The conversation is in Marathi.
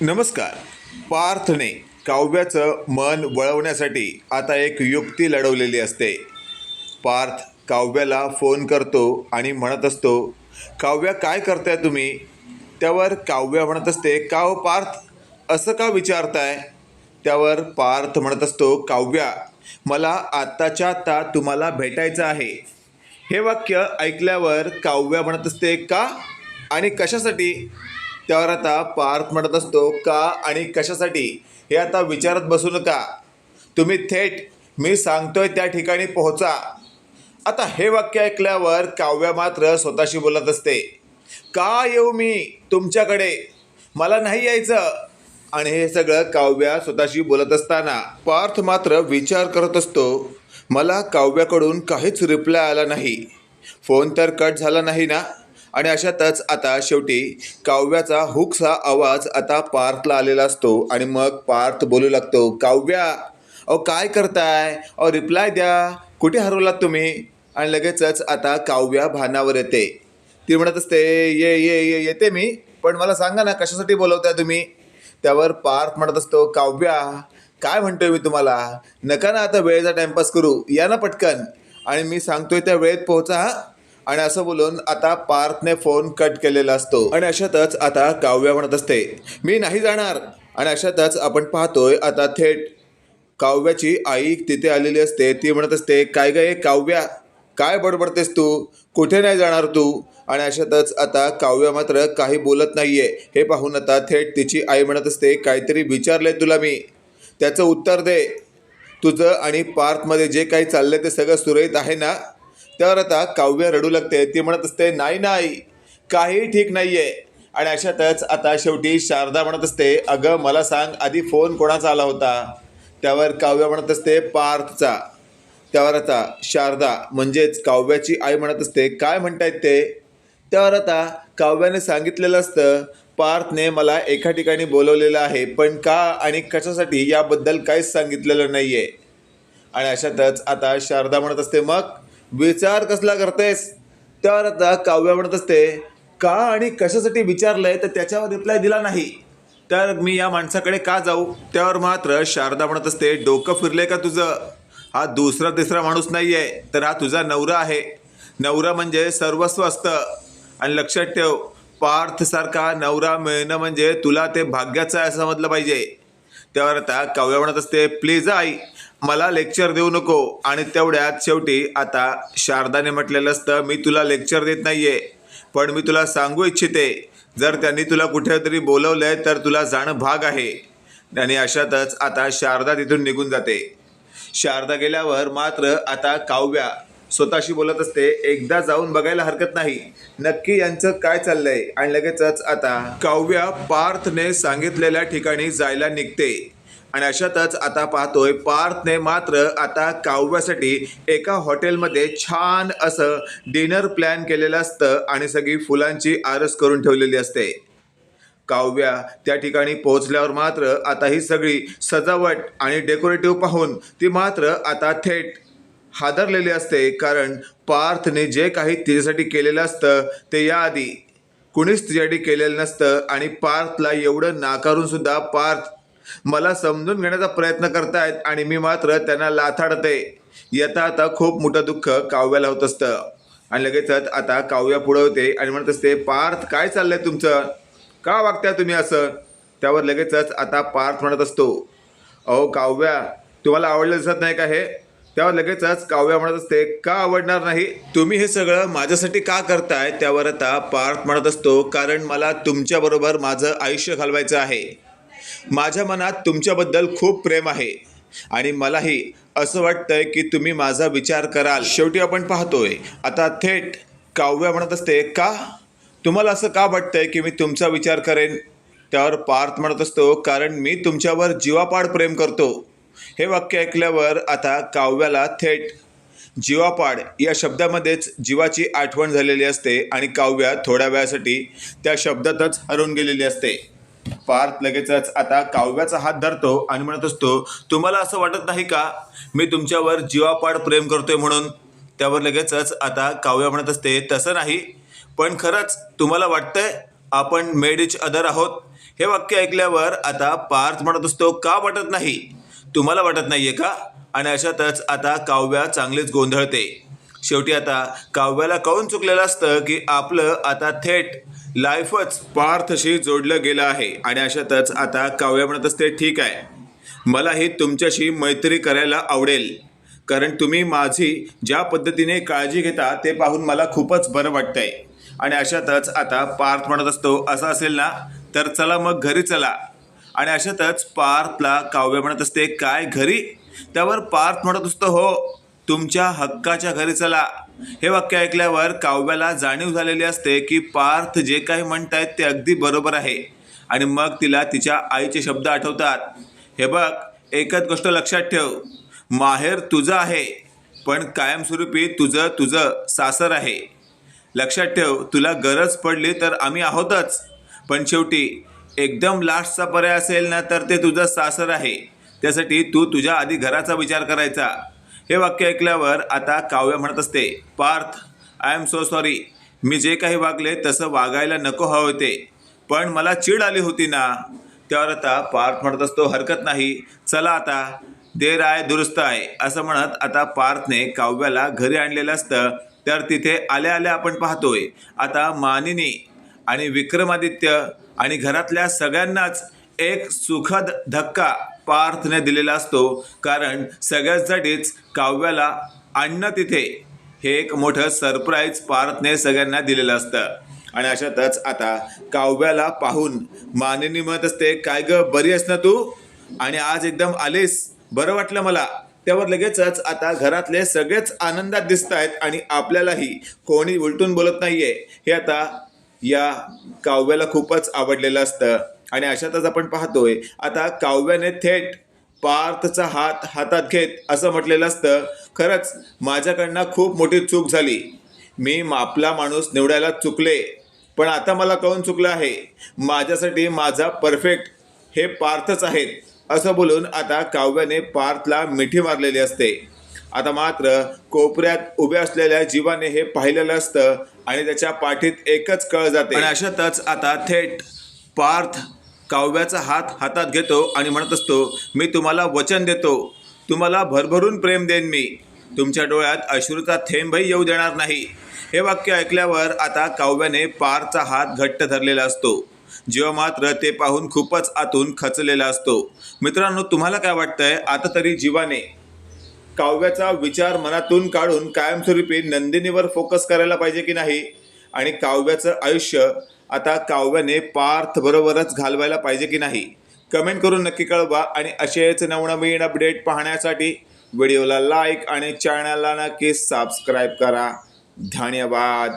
नमस्कार. पार्थने काव्याचं मन वळवण्यासाठी आता एक युक्ती लढवलेली असते. पार्थ काव्याला फोन करतो आणि म्हणत असतो काव्या काय करताय तुम्ही? त्यावर काव्या म्हणत असते का हो पार्थ? असं का विचारताय? त्यावर पार्थ म्हणत असतो काव्या मला आत्ताच्या आत्ता तुम्हाला भेटायचं आहे. हे वाक्य ऐकल्यावर काव्या म्हणत असते का? आणि कशासाठी? त्यावर आता पार्थ म्हणत असतो का आणि कशासाठी? हे आता विचारत बसू नका. तुम्ही थेट मी सांगतोय त्या ठिकाणी पोहोचा. आता हे वाक्य ऐकल्यावर काव्या मात्र स्वतःशी बोलत असते का येऊ मी तुमच्याकडे? मला नाही यायचं. आणि हे सगळं काव्या स्वतःशी बोलत असताना पार्थ मात्र विचार करत असतो मला काव्याकडून काहीच रिप्लाय आला नाही. फोन तर कट झाला नाही ना? आणि अशातच आता शेवटी काव्याचा हुकसा आवाज आता पार्थला आलेला असतो आणि मग पार्थ बोलू लागतो काव्या अहो काय करताय? अहो रिप्लाय द्या. कुठे हरवलात तुम्ही? आणि लगेचच आता काव्या भानावर येते. ती म्हणत असते ये ये ये येते मी पण मला सांगा ना कशासाठी बोलवताय तुम्ही? त्यावर पार्थ म्हणत असतो काव्या काय म्हणतोय मी तुम्हाला? नका ना आता वेळेचा टाइमपास करू. या ना पटकन. आणि मी सांगतोय त्या वेळेत पोहोचा हा. आणि असं बोलून आता पार्थने फोन कट केलेला असतो. आणि अशातच आता काव्या म्हणत असते मी नाही जाणार. आणि अशातच आपण पाहतोय आता थेट काव्याची आई तिथे आलेली असते. ती म्हणत असते काय गे काव्या? काय बडबडतेस तू? कुठे नाही जाणार तू? आणि अशातच आता काव्य मात्र काही बोलत नाहीये. हे पाहून आता थेट तिची आई म्हणत असते काहीतरी विचारलंय तुला मी. त्याचं उत्तर दे. तुझं आणि पार्थमध्ये जे काही चाललंय ते सगळं सुरळीत आहे ना? त्यावर आता काव्य रडू लागते. ती म्हणत असते नाही नाही काही ठीक नाही आहे आणि अशातच आता शेवटी शारदा म्हणत असते अगं मला सांग आधी फोन कोणाचा आला होता? त्यावर काव्य म्हणत असते पार्थचा. त्यावर आता शारदा म्हणजेच काव्याची आई म्हणत असते काय म्हणतायत ते? त्यावर आता काव्याने सांगितलेलं असतं पार्थने मला एका ठिकाणी बोलवलेलं आहे पण का आणि कशासाठी याबद्दल काहीच सांगितलेलं नाही आहे आणि अशातच आता शारदा म्हणत असते मग विचार कसला करतेस? त्यावर आता काव्य म्हणत असते. का आणि कशासाठी विचारलंय तर त्याच्यावर रिप्लाय दिला नाही. तर मी या माणसाकडे का जाऊ? त्यावर मात्र शारदा म्हणत असते डोकं फिरले का तुझं? हा दुसरा तिसरा माणूस नाही आहे तर हा तुझा नवरा आहे. नवरा म्हणजे सर्वस्व असतं. आणि लक्षात ठेव पार्थसारखा नवरा मिळणं म्हणजे तुला ते भाग्याचं आहे असं समजलं पाहिजे. त्यावर आता काव्य म्हणत असते प्लीज आई मला लेक्चर देऊ नको. आणि तेवढ्यात शेवटी आता शारदाने म्हटलेलं असतं मी तुला लेक्चर देत नाहीये पण मी तुला सांगू इच्छिते. जर त्यांनी तुला कुठेतरी बोलवलंय तर तुला जाणं भाग आहे. आणि अशातच आता शारदा तिथून निघून जाते. शारदा गेल्यावर मात्र आता काव्या स्वतःशी बोलत असते एकदा जाऊन बघायला हरकत नाही. नक्की यांचं काय चाललंय? आणि लगेचच आता काव्या पार्थने सांगितलेल्या ठिकाणी जायला निघते. आणि अशातच आता पाहतोय पार्थने मात्र आता काव्यासाठी एका हॉटेलमध्ये छान असं डिनर प्लॅन केलेलं असतं आणि सगळी फुलांची आरस करून ठेवलेली असते. काव्या त्या ठिकाणी पोहोचल्यावर मात्र आता ही सगळी सजावट आणि डेकोरेटिव्ह पाहून ती मात्र आता थेट हादरलेली असते कारण पार्थने जे काही तिच्यासाठी केलेलं असतं ते याआधी कुणीच तिच्यासाठी केलेलं नसतं आणि पार्थला एवढं नाकारून सुद्धा पार्थ मला समजून घेण्याचा प्रयत्न करतायत आणि मी मात्र त्यांना लाथाडते. येता आता खूप मोठं दुःख काव्याला होत असतं. आणि लगेचच आता काव्या पुढं होते आणि म्हणत असते पार्थ काय चाललंय तुमचं? का वागताय तुम्ही असं? त्यावर लगेचच आता पार्थ म्हणत असतो अहो काव्या तुम्हाला आवडलं दिसत नाही का हे? त्यावर लगेचच काव्या म्हणत असते का आवडणार नाही? तुम्ही हे सगळं माझ्यासाठी का करताय? त्यावर आता पार्थ म्हणत असतो कारण मला तुमच्याबरोबर माझं आयुष्य घालवायचं आहे. माझ्या मनात तुमच्याबद्दल खूप प्रेम आहे. आणि मलाही असं वाटतंय की तुम्ही माझा विचार कराल. शेवटी आपण पाहतोय आता थेट काव्य म्हणत असते का? तुम्हाला असं का वाटतंय की मी तुमचा विचार करेन? त्यावर पार्थ म्हणत असतो कारण मी तुमच्यावर जीवापाड प्रेम करतो. हे वाक्य ऐकल्यावर आता काव्याला थेट जीवापाड या शब्दामध्येच जीवाची आठवण झालेली असते आणि काव्या थोड्या वेळासाठी त्या शब्दातच हरवून गेलेली असते. पार्थ लगेचच आता काव्याचा हात धरतो आणि म्हणत असतो तुम्हाला असं वाटत नाही का? मी तुमच्यावर जीवापाड प्रेम करतोय म्हणून. त्यावर लगेचच आता काव्या म्हणत असते तसं नाही. पण खरंच तुम्हाला वाटतंय आपण मेड इच अदर आहोत? हे वाक्य ऐकल्यावर आता पार्थ म्हणत असतो का वाटत नाही? तुम्हाला वाटत नाहीये का? आणि अशातच आता काव्या चांगलीच गोंधळते. शेवटी आता काव्याला कळून चुकलेलं असतं की आपलं आता थेट लाईफच पार्थशी जोडलं गेलं आहे. आणि अशातच आता काव्या म्हणत असते ठीक आहे. मलाही तुमच्याशी मैत्री करायला आवडेल. कारण तुम्ही माझी ज्या पद्धतीने काळजी घेता ते पाहून मला खूपच बरं वाटतंय. आणि अशातच आता पार्थ म्हणत असतो असं असेल ना तर चला मग घरी चला. आणि अशातच पार्थला काव्य म्हणत असते काय घरी? त्यावर पार्थ म्हणत असतो हो तुमच्या हक्काच्या घरी चला. हे वाक्य ऐकल्यावर काव्याला जाणीव झालेली असते की पार्थ जे काही म्हणतायत ते अगदी बरोबर आहे. आणि मग तिला तिच्या आईचे शब्द आठवतात. हे बघ एकच गोष्ट लक्षात ठेव. माहेर तुझं आहे पण कायमस्वरूपी तुझं तुझं सासर आहे. लक्षात ठेव तुला गरज पडली तर आम्ही आहोतच. पण शेवटी एकदम लास्टचा पर्याय असेल ना तर ते तुझं सासर आहे. त्यासाठी तू तुझ्या आधी घराचा विचार करायचा. हे वाक्य ऐकल्यावर आता काव्य म्हणत असते Parth I am so sorry मी जे काही वागले तसं वागायला नको हवं होते. पण मला चीड आली होती ना. त्यावर आता पार्थ म्हणत असतो हरकत नाही. चला आता. देर आहे दुरुस्त आहे. असं म्हणत आता पार्थने काव्याला घरी आणलेलं असतं. तर तिथे आल्या आल्या आपण पाहतोय. आता मानिनी आणि विक्रमादित्य आणि घरातल्या सगळ्यांनाच एक सुखद धक्का पार्थने दिलेला असतो. कारण सगळ्यासाठीच काव्याला आणणं तिथे. हे एक मोठं सरप्राईज पार्थने सगळ्यांना दिलेलं असतं. आणि अशातच आता काव्याला पाहून मानिनी म्हणत असते काय ग बरी आहेस ना तू? आणि आज एकदम आलेस. बरं वाटलं मला. त्यावर लगेचच आता घरातले सगळेच आनंदात दिसत आहेत आणि आपल्यालाही कोणी उलटून बोलत नाहीये. हे आता या काव्याला खूपच आवडलेलं असतं. आणि अशातच आपण पाहतोय आता काव्याने थेट पार्थचा हात हातात घेत असं म्हटलेलं असतं. खरंच माझ्याकडनं खूप मोठी चूक झाली. मी आपला माणूस निवडायला चुकले. पण आता मला कळून चुकलं आहे. माझ्यासाठी माझा परफेक्ट हे पार्थच आहेत असं बोलून आता काव्याने पार्थला मिठी मारलेली असते. आता मात्र कोपऱ्यात उभ्या असलेल्या जीवाने हे पाहिलेलं असतं आणि त्याच्या पाठीत एकच कळ जाते. आणि अशातच आता थेट पार्थ काव्याचा हात हातात घेतो आणि म्हणत असतो मी तुम्हाला वचन देतो. तुम्हाला भरभरून प्रेम देईन मी. तुमच्या डोळ्यात अश्रूचा थेंबही येऊ देणार नाही. हे वाक्य ऐकल्यावर आता काव्याने पारचा हात घट्ट धरलेला असतो. जेव्हा मात्र ते पाहून खूपच आतून खचलेला असतो. मित्रांनो तुम्हाला काय वाटतंय? आता तरी जीवाने. काव्याचा विचार मनातून काढून कायमस्वरूपी नंदिनीवर फोकस करायला पाहिजे की नाही? आणि काव्याचं आयुष्य आता काव्याने पार्थ बरोबरच घालवायला पाहिजे की नाही? कमेंट करून नक्की कळवा आणि असेच नवनवीन अपडेट पाहण्यासाठी व्हिडिओला लाईक आणि चॅनलला नक्की सबस्क्राईब करा. धन्यवाद.